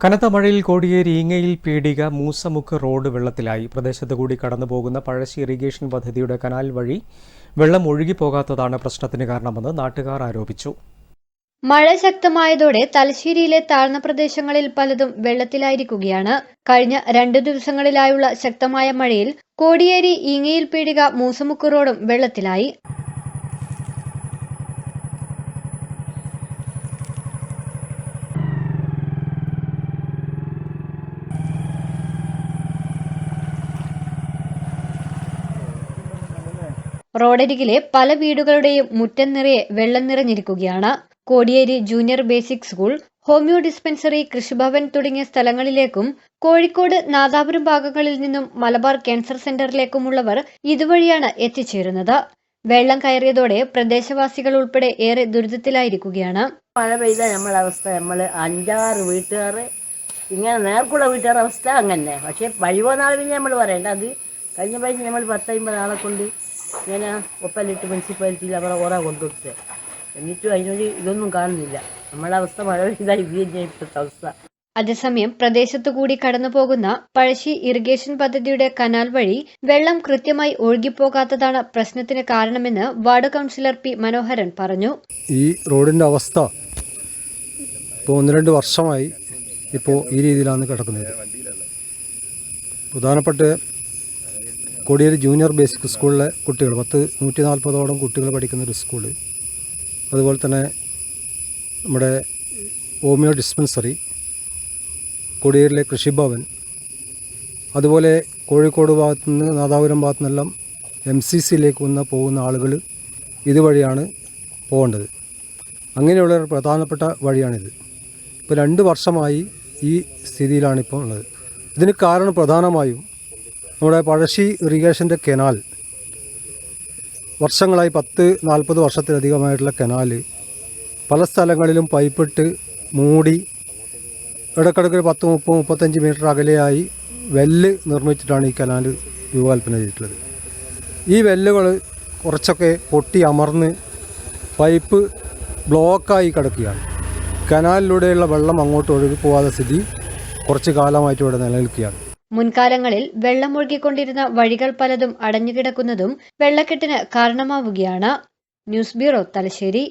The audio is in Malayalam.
കനത്ത മഴയിൽ കോടിയേരി ഈങ്ങയിൽ പീടിക മൂസമുക്ക് റോഡ് വെള്ളത്തിലായി. പ്രദേശത്ത് കൂടി കടന്നുപോകുന്ന പഴശ്ശി ഇറിഗേഷൻ പദ്ധതിയുടെ കനാൽ വഴി വെള്ളം ഒഴുകിപ്പോകാത്തതാണ് പ്രശ്നത്തിന് കാരണമെന്ന് നാട്ടുകാർ ആരോപിച്ചു. മഴ ശക്തമായതോടെ തലശ്ശേരിയിലെ താഴ്ന്ന പ്രദേശങ്ങളിൽ പലതും വെള്ളത്തിലായിരിക്കുകയാണ്. കഴിഞ്ഞ രണ്ടു ദിവസങ്ങളിലായുള്ള ശക്തമായ മഴയിൽ കോടിയേരി ഈങ്ങയിൽ പീടിക മൂസമുക്ക് റോഡും വെള്ളത്തിലായി. റോഡരികിലെ പല വീടുകളുടെയും മുറ്റം നിറയെ വെള്ളം നിറഞ്ഞിരിക്കുകയാണ്. Kodiyeri junior basic school homeo dispensary കൃഷിഭവൻ തുടങ്ങിയ സ്ഥലങ്ങളിലേക്കും കോഴിക്കോട് നാദാപുരം ഭാഗങ്ങളിൽ നിന്നും മലബാർ ക്യാൻസർ സെന്ററിലേക്കുമുള്ളവർ ഇതുവഴിയാണ് എത്തിച്ചേരുന്നത്. വെള്ളം കയറിയതോടെ പ്രദേശവാസികൾ ഉൾപ്പെടെ ഏറെ ദുരിതത്തിലായിരിക്കുകയാണ്. മഴ പെയ്ത നമ്മളെ അവസ്ഥ നമ്മൾ അഞ്ചാറ് വീട്ടുകാർ ഇങ്ങനെ നേർക്കുള്ള വീട്ടുകാരുടെ അവസ്ഥ അങ്ങനെ പക്ഷേ വഴിവോ നാളെ പിന്നെ നമ്മൾ പറയണ്ട. അത് കഴിഞ്ഞ പ്രാവശ്യം നമ്മൾ പത്തമ്പത് ആളെ കൊണ്ട് ഇങ്ങനെ ഒപ്പലിട്ട് മുനിസിപ്പാലിറ്റിയിൽ അവിടെ കുറേ കൊണ്ടുകൊടുത്തത് എന്നിട്ടും അതിനൊരു ഇതൊന്നും കാണുന്നില്ല. നമ്മളെ അവസ്ഥ മഴ പെയ്താൽ ഇത് തന്നെ ഇപ്പോഴത്തെ അവസ്ഥ. അതേസമയം പ്രദേശത്തു കൂടി കടന്നുപോകുന്ന പഴശ്ശി ഇറിഗേഷൻ പദ്ധതിയുടെ കനാൽ വഴി വെള്ളം കൃത്യമായി ഒഴുകിപ്പോകാത്തതാണ് പ്രശ്നത്തിന് കാരണമെന്ന് വാർഡ് കൗൺസിലർ പി മനോഹരൻ പറഞ്ഞു. ഈ റോഡിന്റെ അവസ്ഥ ഇപ്പോൾ ഒന്ന് രണ്ട് വർഷമായി ഇപ്പോൾ ഈ രീതിയിലാണ് കിടക്കുന്നത്. പ്രധാനപ്പെട്ട കോടിയേരി ജൂനിയർ ബേസിക് സ്കൂളിലെ കുട്ടികൾ പത്ത് നൂറ്റി നാൽപ്പതോളം കുട്ടികൾ പഠിക്കുന്ന ഒരു സ്കൂൾ അതുപോലെ തന്നെ നമ്മുടെ ഹോമിയോ ഡിസ്പെൻസറി കോടിയേരിലെ കൃഷിഭവൻ അതുപോലെ കോഴിക്കോട് ഭാഗത്തു നിന്ന് നാദാപുരം ഭാഗത്തു നിന്നെല്ലാം എം സി സിയിലേക്ക് വന്ന് പോകുന്ന ആളുകൾ ഇതുവഴിയാണ് പോകേണ്ടത്. അങ്ങനെയുള്ള ഒരു പ്രധാനപ്പെട്ട വഴിയാണിത്. ഇപ്പോൾ രണ്ട് വർഷമായി ഈ സ്ഥിതിയിലാണ് ഇപ്പോൾ ഉള്ളത്. ഇതിന് കാരണം പ്രധാനമായും നമ്മുടെ പഴശ്ശി ഇറിഗേഷന്റെ കെനാൽ വർഷങ്ങളായി പത്ത് നാൽപ്പത് വർഷത്തിലധികമായിട്ടുള്ള കനാല് പല സ്ഥലങ്ങളിലും പൈപ്പിട്ട് മൂടി ഇടക്കിടക്ക് പത്ത് മുപ്പത് മുപ്പത്തഞ്ച് മീറ്റർ അകലെയായി വെല്ല് നിർമ്മിച്ചിട്ടാണ് ഈ കനാൽ രൂപകൽപ്പന ചെയ്തിട്ടുള്ളത്. ഈ വെല്ലുകൾ കുറച്ചൊക്കെ പൊട്ടി അമർന്ന് പൈപ്പ് ബ്ലോക്കായി കിടക്കുകയാണ്. കനാലിലൂടെയുള്ള വെള്ളം അങ്ങോട്ട് ഒഴുകി പോവാതെ സ്ഥിതി കുറച്ച് കാലമായിട്ട് ഇവിടെ നിലനിൽക്കുകയാണ്. മുൻകാലങ്ങളിൽ വെള്ളം ഒഴുകിക്കൊണ്ടിരുന്ന വഴികൾ പലതും അടഞ്ഞുകിടക്കുന്നതും വെള്ളക്കെട്ടിന് കാരണമാവുകയാണ്. News bureau Thalassery.